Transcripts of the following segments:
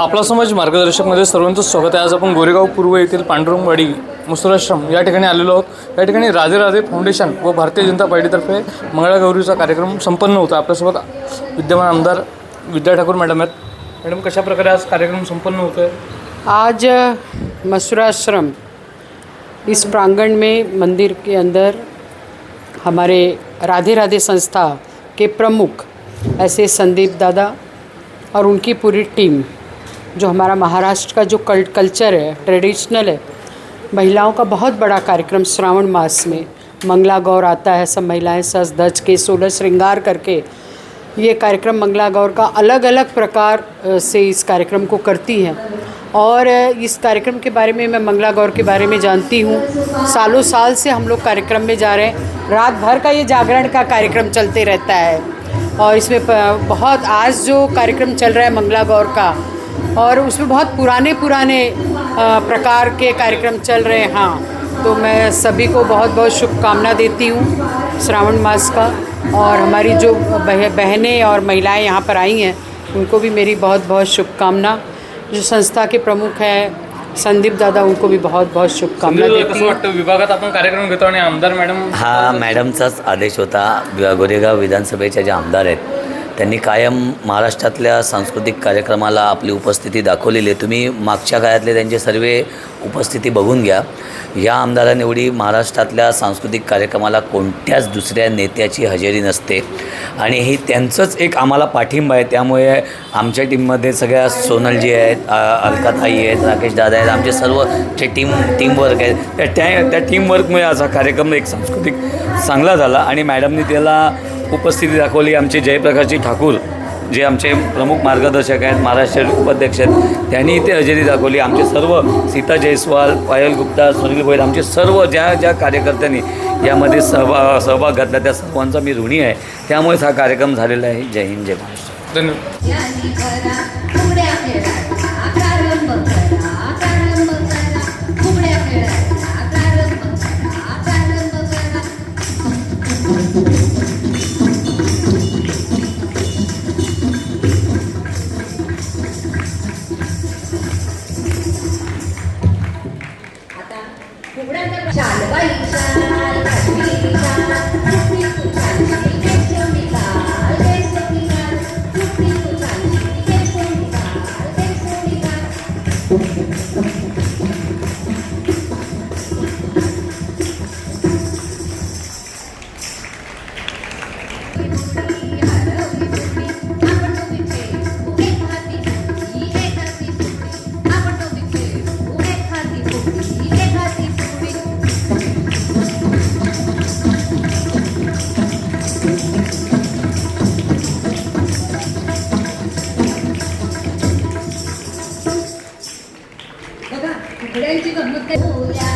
आपला समाज मार्गदर्शकमध्ये सर्वांचं स्वागत आहे. आज आपण गोरेगाव पूर्व येथील पांडुरंगवाडी मुसुराश्रम या ठिकाणी आलेलो आहोत. या ठिकाणी राधे राधे फाउंडेशन व भारतीय जनता पार्टीतर्फे मंगळागौरीचा कार्यक्रम संपन्न होता. आपल्यासोबत विद्यमान आमदार विद्या ठाकूर मॅडम आहेत. मॅडम कशा प्रकारे आज कार्यक्रम संपन्न होतो आहे आज मसुराश्रम इस प्रांगण में मंदिर के अंदर हमारे राधे राधे संस्था के प्रमुख ऐसे संदीप दादा और उनकी पूरी टीम जो हमारा महाराष्ट्र का जो कल्ट कल्चर है ट्रेडिशनल है, महिलाओं का बहुत बड़ा कार्यक्रम श्रावण मास में। मंगला गौर आता है, सब महिलाएँ सज धज के, सोलह श्रृंगार करके। ये कार्यक्रम मंगला गौर का अलग अलग प्रकार से इस कार्यक्रम को करती हैं। और इस कार्यक्रम के बारे में मैं मंगला गौर के बारे में जानती हूँ। सालों साल से हम लोग कार्यक्रम में जा रहे हैं। रात भर का ये जागरण का कार्यक्रम चलते रहता है। और इसमें बहुत आज जो कार्यक्रम चल रहा है मंगला गौर का और उसमें बहुत पुराने पुराने प्रकार के कार्यक्रम चल रहे हैं। हाँ तो मैं सभी को बहुत बहुत शुभकामना देती हूँ श्रावण मास का। और हमारी जो बह, बहनें और महिलाएँ यहाँ पर आई हैं उनको भी मेरी बहुत बहुत शुभकामना। जो संस्था के प्रमुख हैं संदीप दादा उनको भी बहुत बहुत शुभकामना कसं वाटतं? विभागात आपण कार्यक्रम घेतो आणि आमदार मॅडम? हा मॅडमचाच आदेश होता वि- गोरेगाव विधानसभेच्या ज्या आमदार आहेत त्यांनी कायम महाराष्ट्रातल्या सांस्कृतिक कार्यक्रमाला आपली उपस्थिती दाखवलेली आहे. तुम्ही मागच्या काळातले त्यांचे सर्व उपस्थिती बघून घ्या. या आमदारांनी एवढी महाराष्ट्रातल्या सांस्कृतिक कार्यक्रमाला कोणत्याच दुसऱ्या नेत्याची हजेरी नसते. आणि ही त्यांचंच एक आम्हाला पाठिंबा आहे. त्यामुळे आमच्या टीममध्ये सगळ्या सोनलजी आहेत अलकाताई आहेत राकेश दादा आहेत आमचे सर्व जे टीम टीमवर्क आहेत त्या त्या त्या टीमवर्कमुळे असा कार्यक्रम एक सांस्कृतिक चांगला झाला. आणि मॅडमनी त्याला उपस्थिती दाखवली आमचे जयप्रकाशजी ठाकूर जे आमचे प्रमुख मार्गदर्शक आहेत महाराष्ट्र उपाध्यक्ष आहेत त्यांनी इथे हजेरी दाखवली. आमचे सर्व सीता जयस्वाल पायल गुप्ता सुनील भोईर आमचे सर्व ज्या ज्या कार्यकर्त्यांनी यामध्ये सहभाग सहभाग घातला त्या सर्वांचा मी ऋणी आहे. त्यामुळेच हा कार्यक्रम झालेला आहे. जय हिंद जय महाराष्ट्र. धन्यवाद.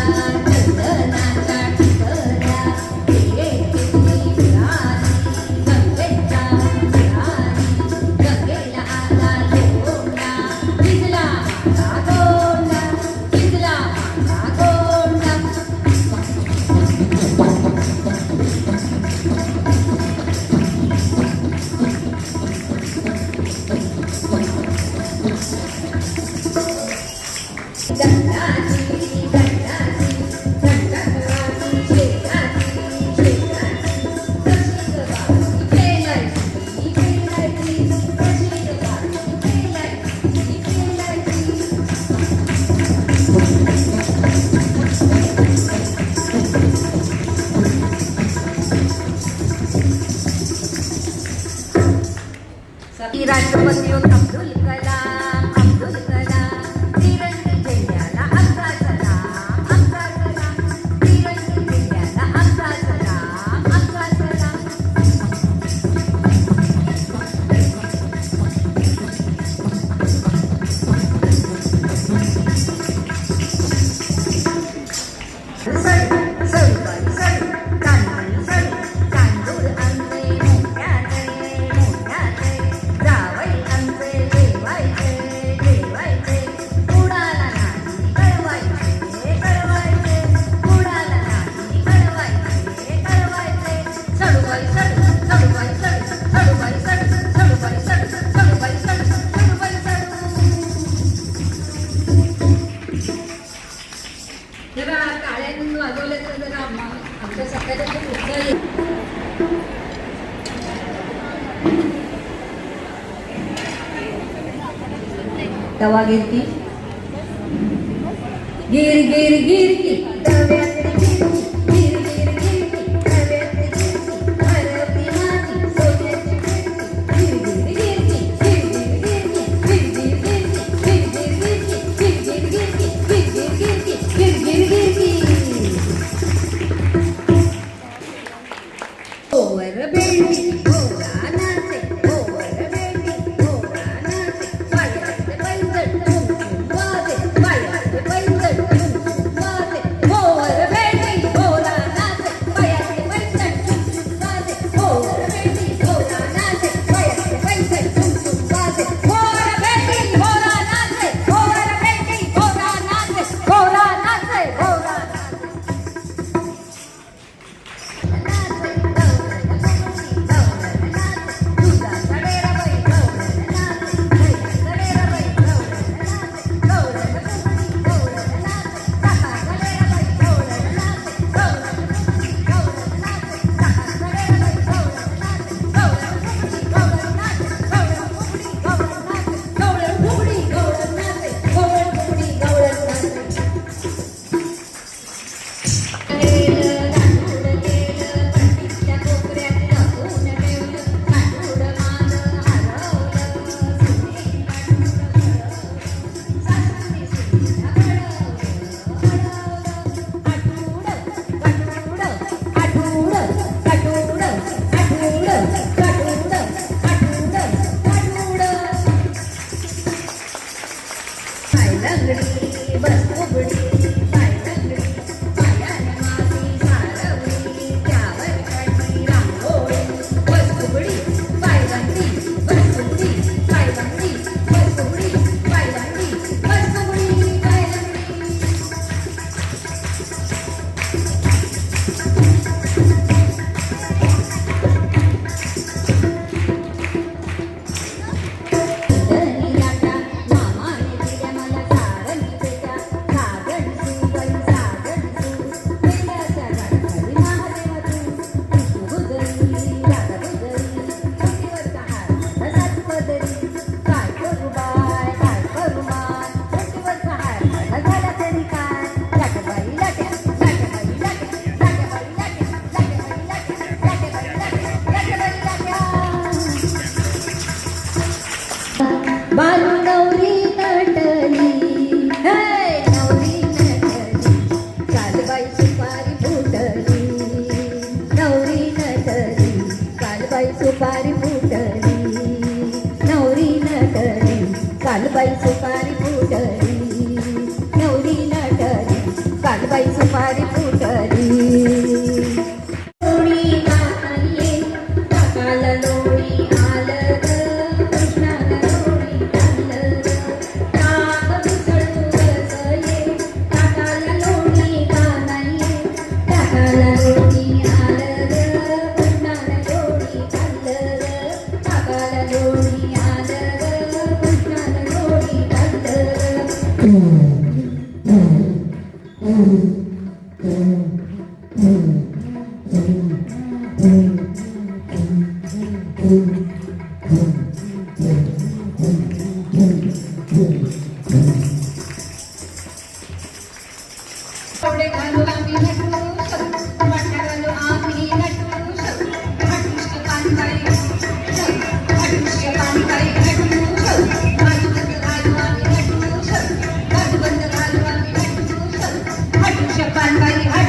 Thank you. 頑張ってよ दवा गिर गिर गिर की दवा a baby. Bali Thank you. शिक्षकांचाही